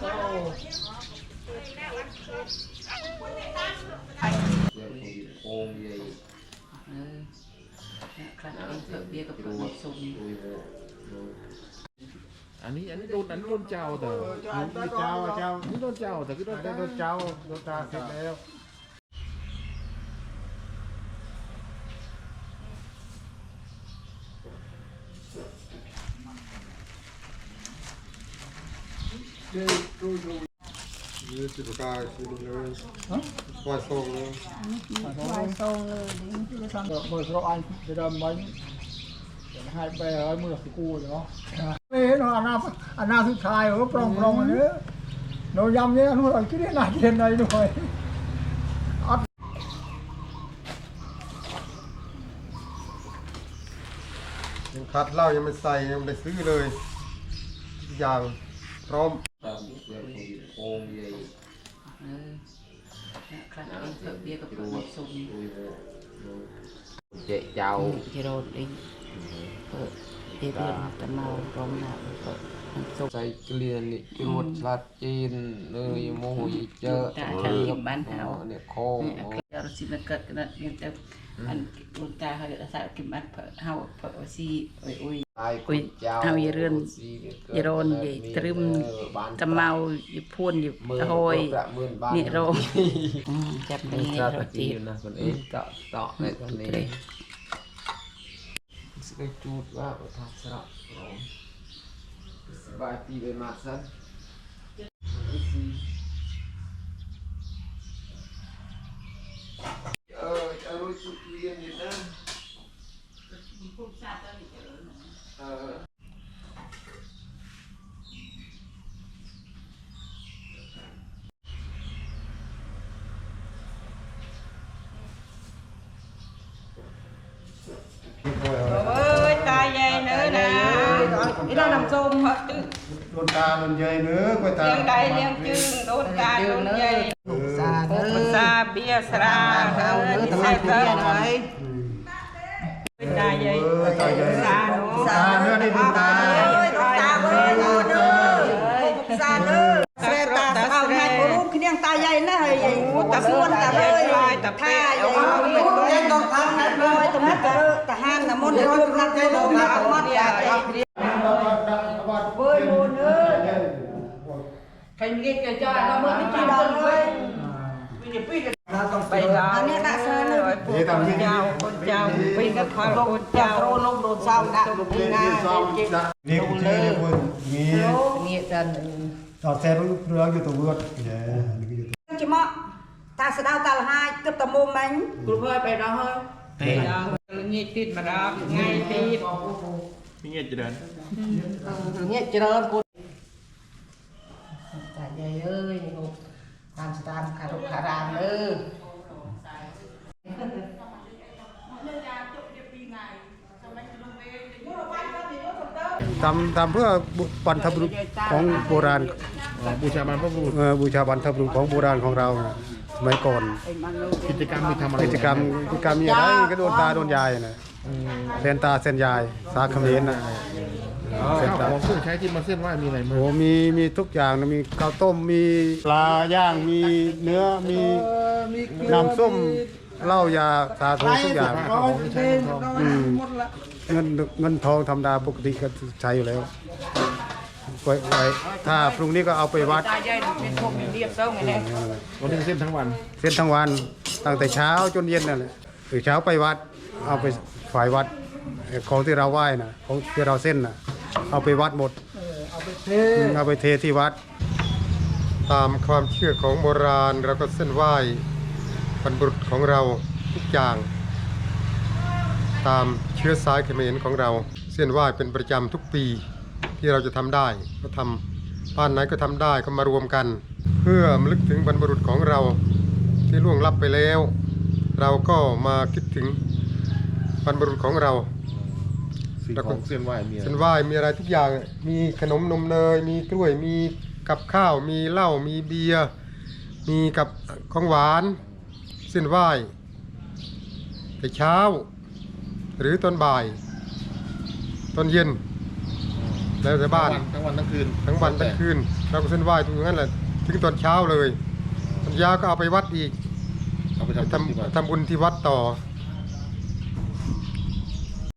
โตโอ่งใหญ่เออครั้งเองเถอะเบียร์กับเพื่อนส่งอันนี้อันนี้โดนอันนี้โดนเจ้าแต่เจ้าเจ้าอันนี้โดนเจ้าแต่ก็โดนได้เจ้าโดนเจ้าโดนตาเสร็จแล้ว นี่สิบกายสิบเลยปล่อยส่งเลยเมื่อเราอันจะดำมันให้ไปเอามือสกูเนาะไม่เห็นอันนาอันนาสุดท้ายเหรอปรองปรองอันนี้โนยำเนี่ยนู่นคิดได้น่าเห็นไหนด้วยยังคัดเหล้ายังไม่ใส่ยังไม่ได้ซื้อเลยอย่างพร้อม ตามโอ่งใหญ่เออครั้งเองเถอะเบียร์กับเพื่อนส่งเจ๊เจ้าจะโดนเองเปิดเบียร์เรื่องแต่เมาร้องหนักเปิดมันส่งใส่เกลียนนี่จรวดสลัดจีนเลยโมโหยเจอเนี่ยโค้ง เนี่ยเราสิมาเกิดกันนะยังจะอันอุตาเขาจะสาวกิมอัดเผอเฮาเผอซีโอ้ยโอ้ยตายเจ้าอย่าโดนอย่าตรึมจะเมาอย่าพูนอย่ามือโหยมื่นบ้านนี่โรอืมจับมันี่นไงจะเราจีจีนนะคนเองเจาะเจาะในคนนี้เลยสกจูดว่าประทับสระสบายปีไปมาสัน เออ จะรู้จุดเรียนอยู่นะเออ เรียบร้อยแล้ว เอ้ยตายายเนื้อนะ นี่เรานำส้มเหรอจึงโดนตาโดนใหญ่เนื้อกล้วยตาเลี้ยงใดเลี้ยงจึงโดนตาโดนใหญ่ซาโอ้ซาเบียสราเออนี่ใส่เตอร์ตายายตาใหญ่ซาเนาะตาเนื้อนี่ดูตาเอ้ยโดนตาเว้ยโดนเด้อซาเด้อเสตาสาวให้รูปขี้เนียงตาใหญ่นะเฮ้ยใหญ่ตาส่วนตาเลยท่าใหญ่ใหญ่ต้องทำให้เลยตรงนั้นตะทหารน่ะมนต์รถนักใจต้องนักมัดใหญ่เว้ยโมนเอ้ย ใครมีเงินจะจ่ายเราเมื่อที่จีนเลยไปลาวอันนี้ดักเซินเลยคนเจ้าคนเจ้าปีกับคนคนเจ้าโรลงโดนซ้ำดักนี่นะนี่กู ตามสตามคารุคารามเด้อทำทำเพื่อบรรพบุรุษของโบราณบูชาบรรพบุรุษเอ่อบูชาบรรพบุรุษของโบราณของเราน่ะสมัยก่อนกิจกรรมมีทำอะไรกิจกรรมกิจกรรมมีอะไรก็โดนตาโดนยายนะเส้นตาเส้นยายสาเขมรนะเส้น ข้าวตาของเครื่องใช้ที่มาเส้นไหว้มีอะไรโอ้มั้งมีมีทุกอย่างนะมีข้าวต้มมีปลาย่างมีเนื้อมีน้ำส้มเหล้ายาสาโททุกอย่างข้าวของที่ใช้เงินทองอืมเงินเงินทองธรรมดาปกติก็ใช้อยู่แล้วไว้ไว้ถ้าพรุ่งนี้ก็เอาไปวัดตายายเป็นพวกเรียบเซ้าไงเนี่ยวันนี้เส้นทั้งวัน เส้นทั้งวันตั้งแต่เช้าจนเย็นนั่นแหละตื่นเช้าไปวัด เอาไปฝ่ายวัดเอ่อของที่เราไหว้นะของที่เราเส้นนะ เอาไปวัดหมดอืมเอาไปเทที่วัด ตามความเชื่อของโบราณเราก็เส้นไหว้บรรพบุรุษของเราทุกอย่าง ตามเชื้อสายเขมรของเรา เส้นไหว้เป็นประจำทุกปีที่เราจะทำได้ ก็ทำบ้านไหนก็ทำได้ก็มารวมกัน เพื่อมลึกถึงบรรพบุรุษของเราที่ล่วงลับไปแล้ว เราก็มาคิดถึงบรรพบุรุษของเรา สิ่งของเส้นไหว้มีอะไรเส้นไหว้มีอะไรทุกอย่างมีขนมนมเนย มีกล้วย มีกับข้าว มีเหล้า มีเบียร์ มีกับของหวาน เส้นไหว้แต่เช้า หรือตอนบ่าย ตอนเย็น แล้วแต่บ้าน ทั้งวันทั้งคืนทั้งวันทั้งคืนเราก็เส้นไหว้ตรงนั้นแหละ ถึงตอนเช้าเลยตอนเช้าก็เอาไปวัดอีกเอาไปไปทำทที่บ้านำทำบุญที่วัดต่ออ